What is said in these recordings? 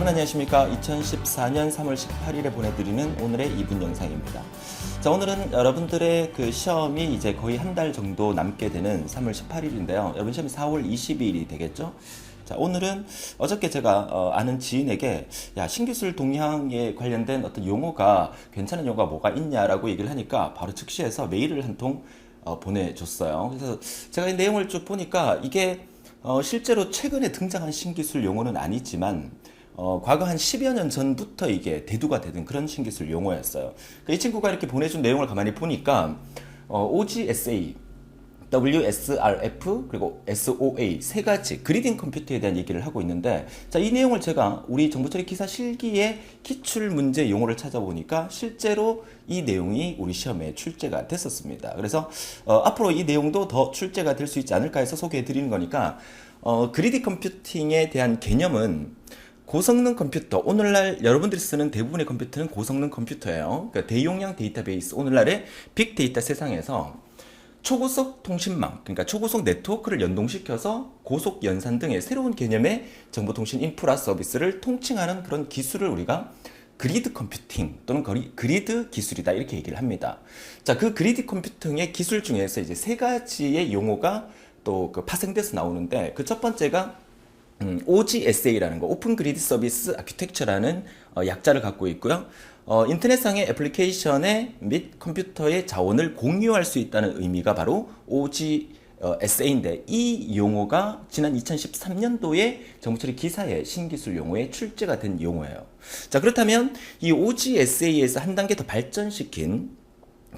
여러분 안녕하십니까? 2014년 3월 18일에 보내드리는 오늘의 2분 영상입니다. 자 오늘은 여러분들의 그 시험이 이제 거의 한 달 정도 남게 되는 3월 18일인데요. 여러분 시험이 4월 22일이 되겠죠? 자 오늘은 어저께 제가 어, 아는 지인에게 야 신기술 동향에 관련된 어떤 용어가 괜찮은 용어가 뭐가 있냐라고 얘기를 하니까 바로 즉시해서 메일을 한통 어, 보내줬어요. 그래서 제가 이 내용을 쭉 보니까 이게 어, 실제로 최근에 등장한 신기술 용어는 아니지만 어, 과거 한 10여 년 전부터 이게 대두가 되던 그런 신기술 용어였어요. 그이 친구가 이렇게 보내준 내용을 가만히 보니까 어, OGSA, WSRF 그리고 SOA 세 가지 그리딩 컴퓨터에 대한 얘기를 하고 있는데 자 이 내용을 제가 우리 정보처리 기사 실기의 기출 문제 용어를 찾아보니까 실제로 이 내용이 우리 시험에 출제가 됐었습니다. 그래서 어, 앞으로 이 내용도 더 출제가 될 수 있지 않을까 해서 소개해 드리는 거니까 어, 그리디 컴퓨팅에 대한 개념은 고성능 컴퓨터 오늘날 여러분들이 쓰는 대부분의 컴퓨터는 고성능 컴퓨터예요. 그러니까 대용량 데이터베이스 오늘날의 빅데이터 세상에서 초고속 통신망, 그러니까 초고속 네트워크를 연동시켜서 고속 연산 등의 새로운 개념의 정보통신 인프라 서비스를 통칭하는 그런 기술을 우리가 그리드 컴퓨팅 또는 거리- 그리드 기술이다 이렇게 얘기를 합니다. 자, 그 그리드 컴퓨팅의 기술 중에서 이제 세 가지의 용어가 또 그 파생돼서 나오는데 그 첫 번째가 음, OGSA라는 거, 오픈 그리드 서비스 아키텍처라는 어, 약자를 갖고 있고요. 어, 인터넷상의 애플리케이션에 및 컴퓨터의 자원을 공유할 수 있다는 의미가 바로 OGSA인데 이 용어가 지난 2013년도에 정부처리 기사의 신기술 용어에 출제가 된 용어예요. 자 그렇다면 이 OGSA에서 한 단계 더 발전시킨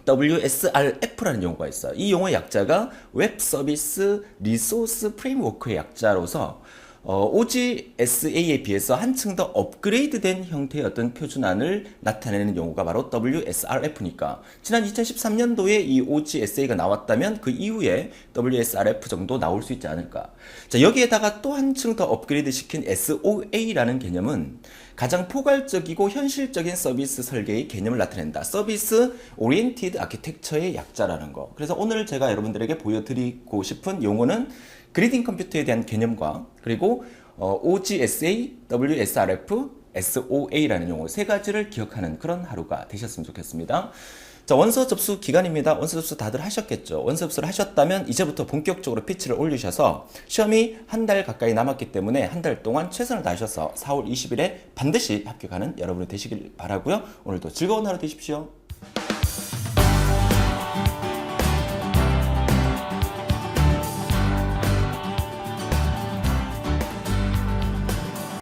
WSRF라는 용어가 있어요. 이 용어의 약자가 웹 서비스 리소스 프레임워크의 약자로서 어, OGSA에 비해서 한층 더 업그레이드된 형태의 어떤 표준안을 나타내는 용어가 바로 WSRF니까 지난 2013년도에 이 OGSA가 나왔다면 그 이후에 WSRF 정도 나올 수 있지 않을까. 자 여기에다가 또 한층 더 업그레이드 시킨 SOA라는 개념은 가장 포괄적이고 현실적인 서비스 설계의 개념을 나타낸다. 서비스 오리엔티드 아키텍처의 약자라는 거. 그래서 오늘 제가 여러분들에게 보여드리고 싶은 용어는 그리딩 컴퓨터에 대한 개념과 그리고 어, OGSA, WSRF, SOA라는 용어 세 가지를 기억하는 그런 하루가 되셨으면 좋겠습니다. 자, 원서 접수 기간입니다. 원서 접수 다들 하셨겠죠? 원서 접수를 하셨다면 이제부터 본격적으로 피치를 올리셔서 시험이 한 달 가까이 남았기 때문에 한 달 동안 최선을 다하셔서 4월 20일에 반드시 합격하는 여러분이 되시길 바라고요. 오늘도 즐거운 하루 되십시오.